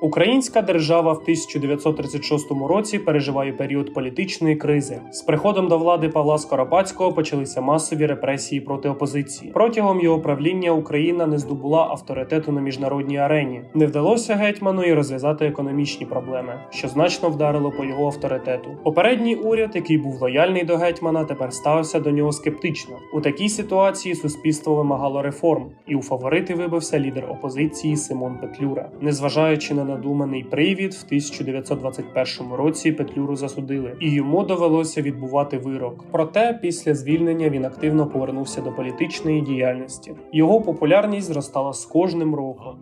Українська держава в 1936 році переживає період політичної кризи. З приходом до влади Павла Скоропадського почалися масові репресії проти опозиції. Протягом його правління Україна не здобула авторитету на міжнародній арені. Не вдалося гетьману і розв'язати економічні проблеми, що значно вдарило по його авторитету. Попередній уряд, який був лояльний до гетьмана, тепер ставився до нього скептично. У такій ситуації суспільство вимагало реформ, і у фаворити вибився лідер опозиції Симон Петлюра. Незважаючи на надуманий привід, в 1921 році Петлюру засудили, і йому довелося відбувати вирок. Проте після звільнення він активно повернувся до політичної діяльності. Його популярність зростала з кожним роком.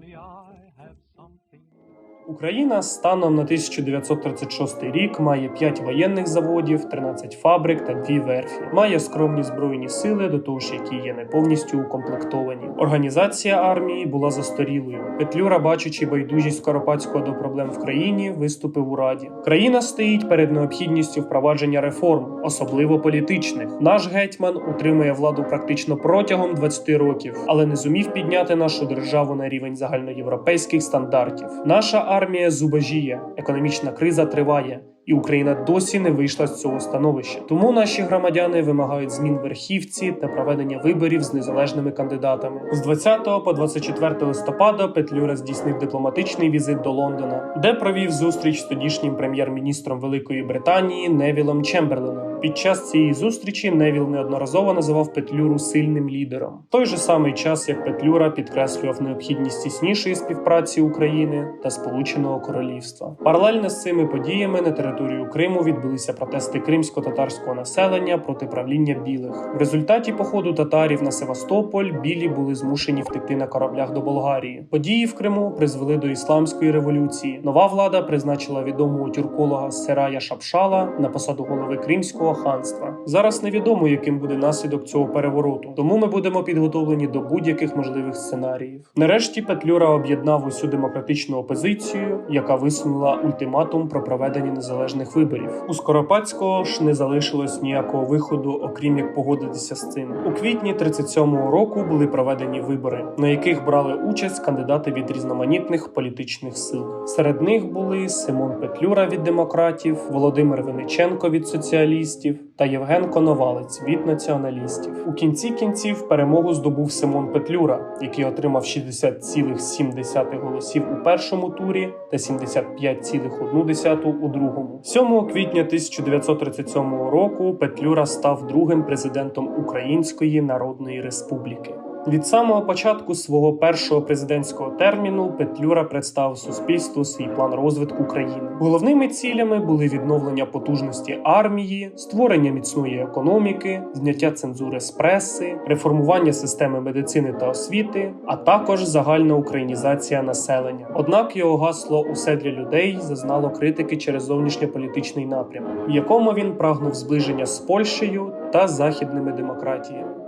Україна станом на 1936 рік має 5 воєнних заводів, 13 фабрик та 2 верфі. Має скромні збройні сили, до того ж, які є не повністю укомплектовані. Організація армії була застарілою. Петлюра, бачачи байдужість Скоропадського до проблем в країні, виступив у раді. Країна стоїть перед необхідністю впровадження реформ, особливо політичних. Наш гетьман утримує владу практично протягом 20 років, але не зумів підняти нашу державу на рівень загальноєвропейських стандартів. Наша армія зубожіє, економічна криза триває. І Україна досі не вийшла з цього становища. Тому наші громадяни вимагають змін верхівці та проведення виборів з незалежними кандидатами. З 20 по 24 листопада Петлюра здійснив дипломатичний візит до Лондона, де провів зустріч з тодішнім прем'єр-міністром Великої Британії Невілом Чемберленом. Під час цієї зустрічі Невіл неодноразово називав Петлюру сильним лідером. Той же самий час, як Петлюра підкреслював необхідність тіснішої співпраці України та Сполученого Королівства. Паралельно з цими подіями на територію Криму відбулися протести кримсько-татарського населення проти правління білих. В результаті походу татарів на Севастополь білі були змушені втекти на кораблях до Болгарії. Події в Криму призвели до ісламської революції. Нова влада призначила відомого тюрколога Серая Шапшала на посаду голови Кримського ханства. Зараз невідомо, яким буде наслідок цього перевороту, тому ми будемо підготовлені до будь-яких можливих сценаріїв. Нарешті Петлюра об'єднав усю демократичну опозицію, яка висунула ультиматум про проведення незалежних виборів. У Скоропадського ж не залишилось ніякого виходу, окрім як погодитися з цим. У квітні 37-го року були проведені вибори, на яких брали участь кандидати від різноманітних політичних сил. Серед них були Симон Петлюра від демократів, Володимир Виниченко від соціалістів та Євген Коновалець від націоналістів. У кінці кінців перемогу здобув Симон Петлюра, який отримав 60,7 голосів у першому турі та 75,1 у другому. 7 квітня 1937 року Петлюра став другим президентом Української Народної Республіки. Від самого початку свого першого президентського терміну Петлюра представив суспільству свій план розвитку країни. Головними цілями були відновлення потужності армії, створення міцної економіки, зняття цензури з преси, реформування системи медицини та освіти, а також загальна українізація населення. Однак його гасло Усе для людей зазнало критики через зовнішньополітичний напрямок, в якому він прагнув зближення з Польщею та західними демократіями.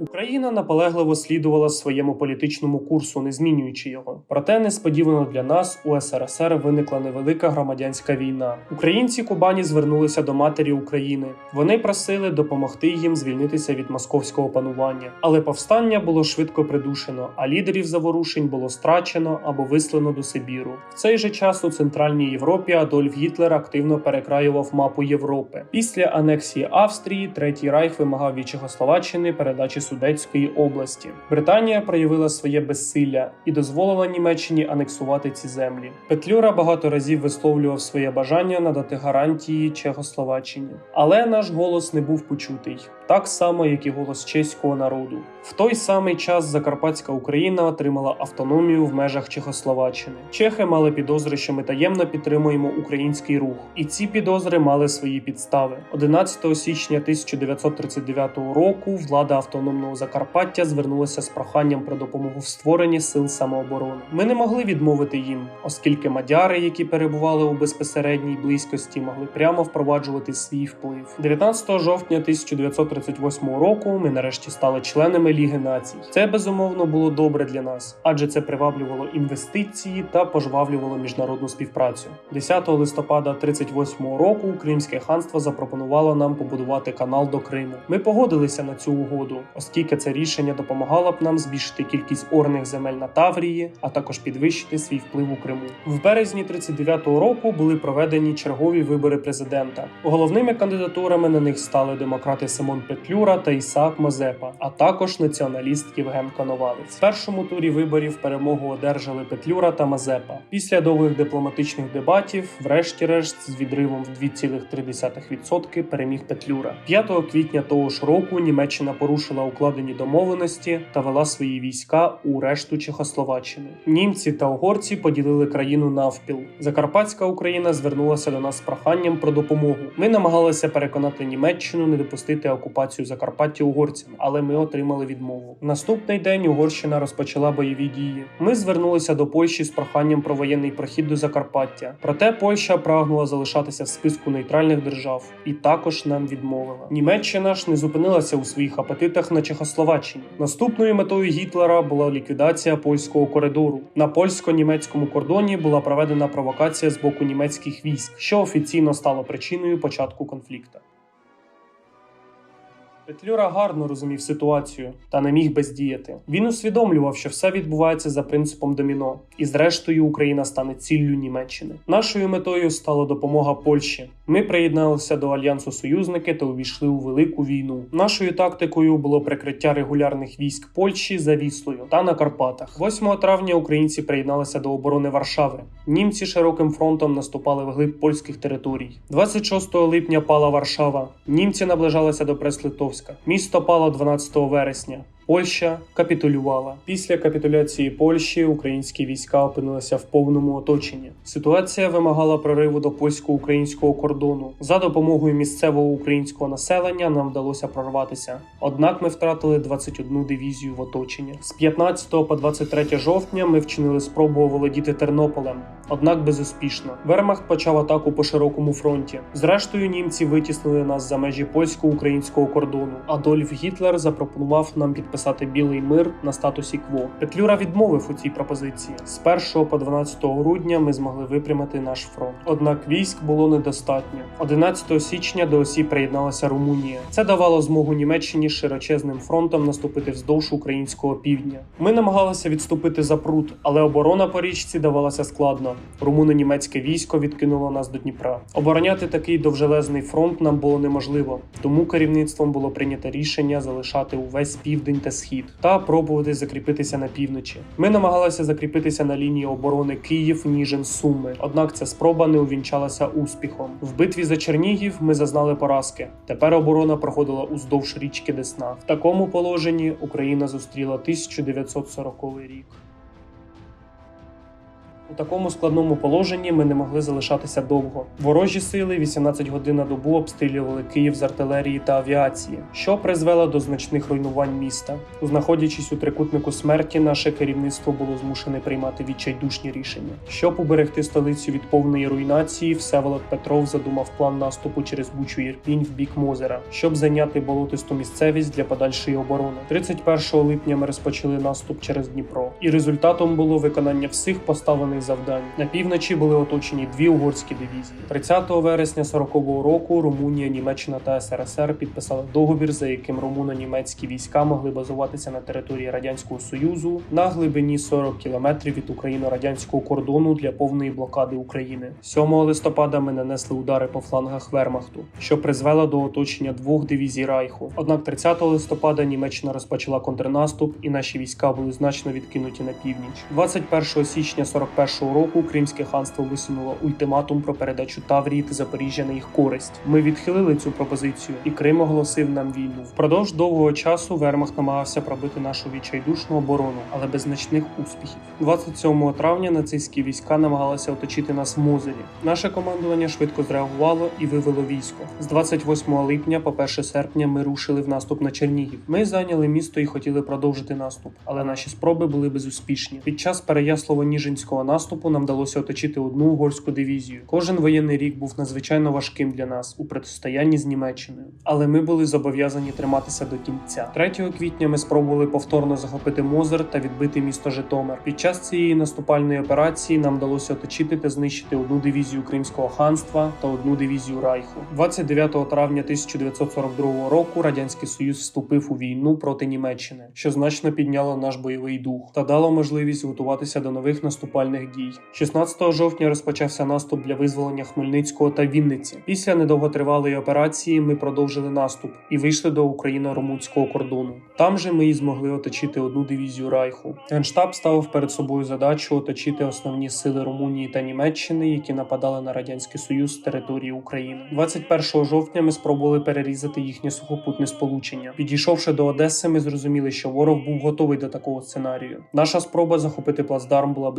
Україна наполегливо слідувала своєму політичному курсу, не змінюючи його. Проте несподівано для нас у СРСР виникла невелика громадянська війна. Українці Кубані звернулися до матері України. Вони просили допомогти їм звільнитися від московського панування. Але повстання було швидко придушено, а лідерів заворушень було страчено або вислано до Сибіру. В цей же час у Центральній Європі Адольф Гітлер активно перекраював мапу Європи. Після анексії Австрії Третій Райх вимагав від Чехословаччини передачі Судетської області. Британія проявила своє безсилля і дозволила Німеччині анексувати ці землі. Петлюра багато разів висловлював своє бажання надати гарантії Чехословаччині, але наш голос не був почутий, так само як і голос чеського народу. В той самий час Закарпатська Україна отримала автономію в межах Чехословаччини. Чехи мали підозри, що ми таємно підтримуємо український рух, і ці підозри мали свої підстави. 11 січня 1939 року влада автономного Закарпаття звернулася з проханням про допомогу в створенні сил самооборони. Ми не могли відмовити їм, оскільки мадяри, які перебували у безпосередній близькості, могли прямо впроваджувати свій вплив. 19 жовтня 1938 року ми нарешті стали членами Ліги націй. Це безумовно було добре для нас, адже це приваблювало інвестиції та пожвавлювало міжнародну співпрацю. 10 листопада 38 року Кримське ханство запропонувало нам побудувати канал до Криму. Ми погодилися на цю угоду, оскільки це рішення допомагало б нам збільшити кількість орних земель на Таврії, а також підвищити свій вплив у Криму. В березні 39-го року були проведені чергові вибори президента. Головними кандидатурами на них стали демократи Симон Петлюра та Ісаак Мазепа, а також націоналіст Євген Коновалець. В першому турі виборів перемогу одержали Петлюра та Мазепа. Після довгих дипломатичних дебатів, врешті-решт, з відривом в 2,3% переміг Петлюра. 5 квітня того ж року Німеччина порушила укладені домовленості та вела свої війська у решту Чехословаччини. Німці та угорці поділили країну навпіл. Закарпатська Україна звернулася до нас з проханням про допомогу. Ми намагалися переконати Німеччину не допустити окупацію Закарпаття угорцями, але ми отримали відмову. Наступний день Угорщина розпочала бойові дії. Ми звернулися до Польщі з проханням про воєнний прохід до Закарпаття. Проте Польща прагнула залишатися в списку нейтральних держав і також нам відмовила. Німеччина ж не зупинилася у своїх апетитах на Чехословаччині. Наступною метою Гітлера була ліквідація польського коридору. На польсько-німецькому кордоні була проведена провокація з боку німецьких військ, що офіційно стало причиною початку конфлікту. Петлюра гарно розумів ситуацію та не міг бездіяти. Він усвідомлював, що все відбувається за принципом доміно, і зрештою Україна стане ціллю Німеччини. Нашою метою стала допомога Польщі. Ми приєдналися до альянсу союзники та увійшли у велику війну. Нашою тактикою було прикриття регулярних військ Польщі за Віслою та на Карпатах. 8 травня українці приєдналися до оборони Варшави. Німці широким фронтом наступали вглиб польських територій. 26 липня пала Варшава. Німці наближалися до Преслитовська. Місто пало 12 вересня. Польща капітулювала. Після капітуляції Польщі українські війська опинилися в повному оточенні. Ситуація вимагала прориву до польсько-українського кордону. За допомогою місцевого українського населення нам вдалося прорватися. Однак ми втратили 21 дивізію в оточенні. З 15 по 23 жовтня ми вчинили спробу оволодіти Тернополем. Однак безуспішно. Вермахт почав атаку по широкому фронті. Зрештою, німці витіснили нас за межі польсько-українського кордону. Адольф Гітлер запропонував нам підписати білий мир на статусі КВО. Петлюра відмовив у цій пропозиції. З 1 по 12 грудня ми змогли випрямити наш фронт. Однак військ було недостатньо. 11 січня до осі приєдналася Румунія. Це давало змогу Німеччині широчезним фронтом наступити вздовж українського півдня. Ми намагалися відступити за прут, але оборона по річці давалася складно. Румуно-німецьке військо відкинуло нас до Дніпра. Обороняти такий довжелезний фронт нам було неможливо, тому керівництвом було прийнято рішення залишати увесь південь та схід та пробувати закріпитися на півночі. Ми намагалися закріпитися на лінії оборони Київ, Ніжин, Суми. Однак ця спроба не увінчалася успіхом. В битві за Чернігів ми зазнали поразки. Тепер оборона проходила уздовж річки Десна. В такому положенні Україна зустріла 1940 рік. У такому складному положенні ми не могли залишатися довго. Ворожі сили 18 годин на добу обстрілювали Київ з артилерії та авіації, що призвело до значних руйнувань міста. Знаходячись у трикутнику смерті, наше керівництво було змушене приймати відчайдушні рішення. Щоб уберегти столицю від повної руйнації, Всеволод Петров задумав план наступу через Бучу Єрпінь в бік Мозера, щоб зайняти болотисту місцевість для подальшої оборони. 31 липня ми розпочали наступ через Дніпро, і результатом було виконання всіх поставлених завдань. На півночі були оточені дві угорські дивізії. 30 вересня 40-го року Румунія, Німеччина та СРСР підписали договір, за яким румуно-німецькі війська могли базуватися на території радянського союзу на глибині 40 кілометрів від україно-радянського кордону для повної блокади України. 7 листопада ми нанесли удари по флангах Вермахту, що призвело до оточення двох дивізій Райху. Однак 30 листопада Німеччина розпочала контрнаступ, і наші війська були значно відкинуті на північ. 21 січня 41 року Кримське ханство висунуло ультиматум про передачу Таврії та Запоріжжя на їх користь. Ми відхилили цю пропозицію, і Крим оголосив нам війну. Впродовж довгого часу Вермахт намагався пробити нашу відчайдушну оборону, але без значних успіхів. 27 травня нацистські війська намагалися оточити нас в Мозері. Наше командування швидко зреагувало і вивело військо. З 28 липня по 1 серпня ми рушили в наступ на Чернігів. Ми зайняли місто і хотіли продовжити наступ, але наші спроби були безуспішні. Під час Переяславо-Ніжинського наступу нам вдалося оточити одну угорську дивізію. Кожен воєнний рік був надзвичайно важким для нас у протистоянні з Німеччиною, але ми були зобов'язані триматися до кінця. 3 квітня ми спробували повторно захопити Мозер та відбити місто Житомир. Під час цієї наступальної операції нам вдалося оточити та знищити одну дивізію Кримського ханства та одну дивізію Райху. 29 травня 1942 року радянський союз вступив у війну проти Німеччини, що значно підняло наш бойовий дух та дало можливість готуватися до нових наступальних дій. 16 жовтня розпочався наступ для визволення Хмельницького та Вінниці. Після недовготривалої операції ми продовжили наступ і вийшли до україно-румунського кордону. Там же ми і змогли оточити одну дивізію Райху. Генштаб ставив перед собою задачу оточити основні сили Румунії та Німеччини, які нападали на радянський союз з території України. 21 жовтня ми спробували перерізати їхнє сухопутне сполучення. Підійшовши до Одеси, ми зрозуміли, що ворог був готовий до такого сценарію. Наша спроба захопити плацдарм була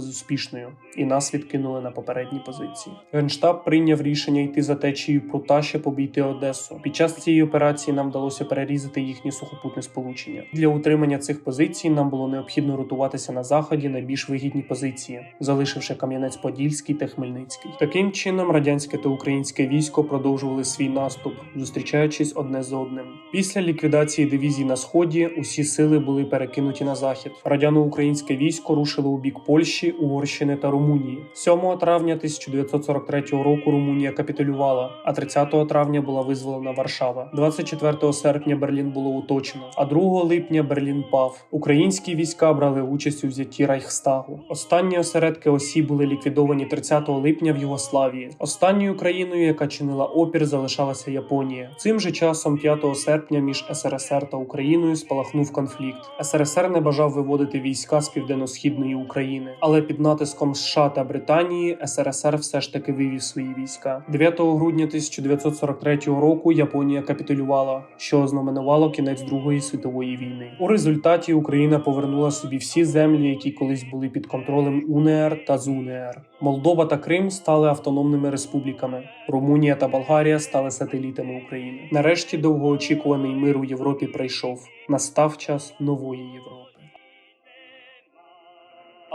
безуспішною, і нас відкинули на попередні позиції. Генштаб прийняв рішення йти за течією прута, щоб обійти Одесу. Під час цієї операції нам вдалося перерізати їхнє сухопутне сполучення. Для утримання цих позицій нам було необхідно ротуватися на заході на більш вигідні позиції, залишивши Кам'янець-Подільський та Хмельницький. Таким чином, радянське та українське військо продовжували свій наступ, зустрічаючись одне з одним. Після ліквідації дивізій на сході усі сили були перекинуті на захід. Радяно-українське військо рушило у бік Польщі, Угорщини та Румунії. 7 травня 1943 року Румунія капітулювала, а 30 травня була визволена Варшава. 24 серпня Берлін було оточено, а 2 липня Берлін пав. Українські війська брали участь у взятті Райхстагу. Останні осередки осі були ліквідовані 30 липня в Югославії. Останньою країною, яка чинила опір, залишалася Японія. Цим же часом, 5 серпня, між СРСР та Україною спалахнув конфлікт. СРСР не бажав виводити війська з південно-східної України, але під натиском США та Британії СРСР все ж таки вивів свої війська. 9 грудня 1943 року Японія капітулювала, що ознаменувало кінець Другої світової війни. У результаті Україна повернула собі всі землі, які колись були під контролем УНР та ЗУНР. Молдова та Крим стали автономними республіками. Румунія та Болгарія стали сателітами України. Нарешті довгоочікуваний мир у Європі прийшов. Настав час нової Європи.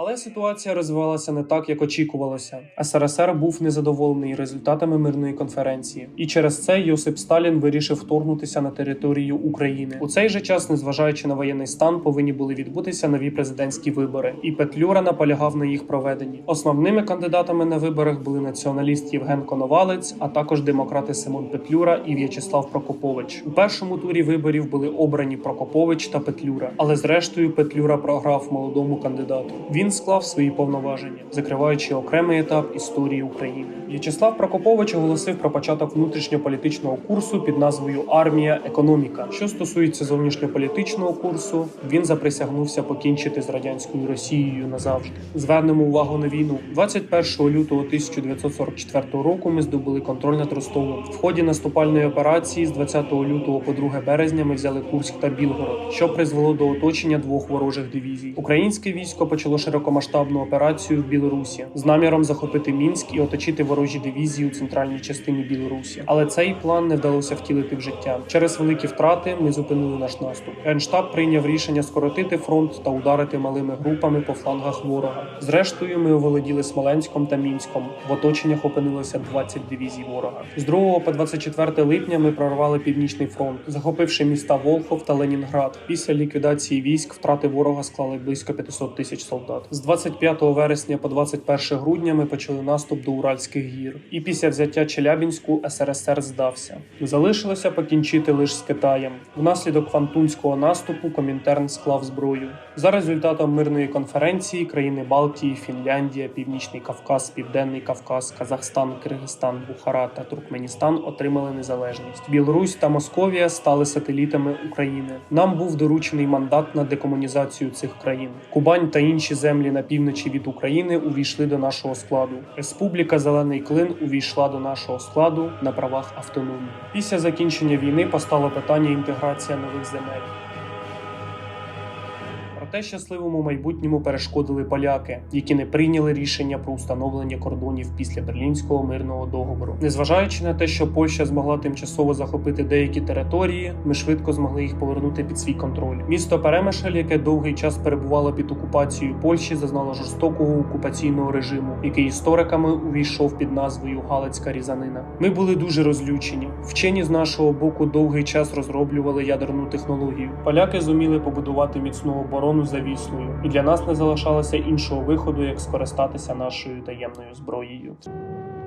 Але ситуація розвивалася не так, як очікувалося. СРСР був незадоволений результатами мирної конференції, і через це Йосип Сталін вирішив вторгнутися на територію України. У цей же час, незважаючи на воєнний стан, повинні були відбутися нові президентські вибори, і Петлюра наполягав на їх проведенні. Основними кандидатами на виборах були націоналіст Євген Коновалець, а також демократи Симон Петлюра і В'ячеслав Прокопович. У першому турі виборів були обрані Прокопович та Петлюра, але зрештою Петлюра програв молодому кандидату. Він склав свої повноваження, закриваючи окремий етап історії України. В'ячеслав Прокопович оголосив про початок внутрішньополітичного курсу під назвою Армія економіка. Що стосується зовнішньополітичного курсу, він заприсягнувся покінчити з радянською Росією назавжди. Звернемо увагу на війну. 21 лютого 1944 року. Ми здобули контроль над Ростовом. В ході наступальної операції з 20 лютого по 2 березня ми взяли Курськ та Білгород, що призвело до оточення двох ворожих дивізій. Українське військо почало широкомасштабну операцію в Білорусі з наміром захопити Мінськ і оточити ворожі дивізії у центральній частині Білорусі. Але цей план не вдалося втілити в життя. Через великі втрати ми зупинили наш наступ. Генштаб прийняв рішення скоротити фронт та ударити малими групами по флангах ворога. Зрештою, ми оволоділи Смоленськом та Мінськом. В оточеннях опинилося 20 дивізій ворога. З 2 по 24 липня ми прорвали північний фронт, захопивши міста Волхов та Ленінград. Після ліквідації військ втрати ворога склали близько 500 тисяч солдат. З 25 вересня по 21 грудня ми почали наступ до Уральських гір. І після взяття Челябінську СРСР здався. Залишилося покінчити лише з Китаєм. Внаслідок Фантунського наступу Комінтерн склав зброю. За результатом мирної конференції країни Балтії, Фінляндія, Північний Кавказ, Південний Кавказ, Казахстан, Киргизстан, Бухара та Туркменістан отримали незалежність. Білорусь та Московія стали сателітами України. Нам був доручений мандат на декомунізацію цих країн. Кубань та інші землі на півночі від України увійшли до нашого складу. Республіка Зелений Клин увійшла до нашого складу на правах автономії. Після закінчення війни постало питання інтеграція нових земель. Проте щасливому майбутньому перешкодили поляки, які не прийняли рішення про установлення кордонів після берлінського мирного договору. Незважаючи на те, що Польща змогла тимчасово захопити деякі території, ми швидко змогли їх повернути під свій контроль. Місто Перемишль, яке довгий час перебувало під окупацією Польщі, зазнало жорстокого окупаційного режиму, який істориками увійшов під назвою Галицька різанина. Ми були дуже розлючені. Вчені з нашого боку довгий час розроблювали ядерну технологію. Поляки зуміли побудувати міцну оборону за віслою, і для нас не залишалося іншого виходу, як скористатися нашою таємною зброєю. –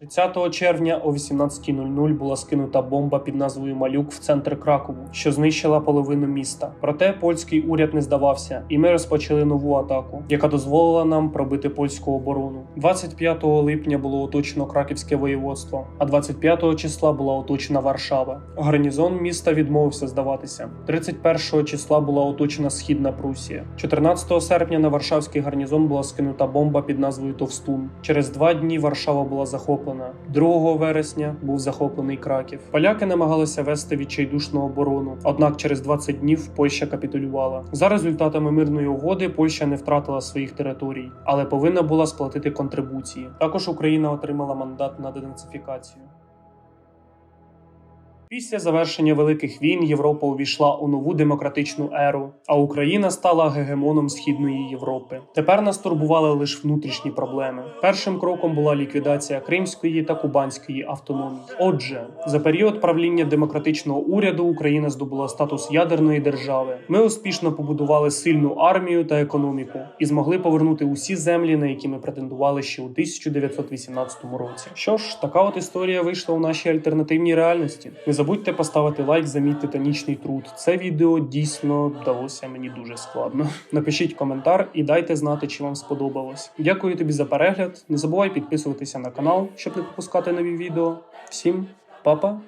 30 червня о 18.00 була скинута бомба під назвою Малюк в центр Кракову, що знищила половину міста. Проте польський уряд не здавався, і ми розпочали нову атаку, яка дозволила нам пробити польську оборону. 25 липня було оточено Краківське воєводство, а 25 числа була оточена Варшава. Гарнізон міста відмовився здаватися. 31 числа була оточена східна Прусія. 14 серпня на Варшавський гарнізон була скинута бомба під назвою Товстун. Через два дні Варшава була захоплена. 2 вересня був захоплений Краків. Поляки намагалися вести відчайдушну оборону. Однак через 20 днів Польща капітулювала. За результатами мирної угоди Польща не втратила своїх територій, але повинна була сплатити контрибуції. Також Україна отримала мандат на денацифікацію. Після завершення великих війн Європа увійшла у нову демократичну еру, а Україна стала гегемоном східної Європи. Тепер нас турбували лише внутрішні проблеми. Першим кроком була ліквідація Кримської та Кубанської автономії. Отже, за період правління демократичного уряду Україна здобула статус ядерної держави. Ми успішно побудували сильну армію та економіку і змогли повернути усі землі, на які ми претендували ще у 1918 році. Що ж, така от історія вийшла у нашій альтернативній реальності. Забудьте поставити лайк за мій титанічний труд. Це відео дійсно далося мені дуже складно. Напишіть коментар і дайте знати, чи вам сподобалось. Дякую тобі за перегляд. Не забувай підписуватися на канал, щоб не пропускати нові відео. Всім па-па!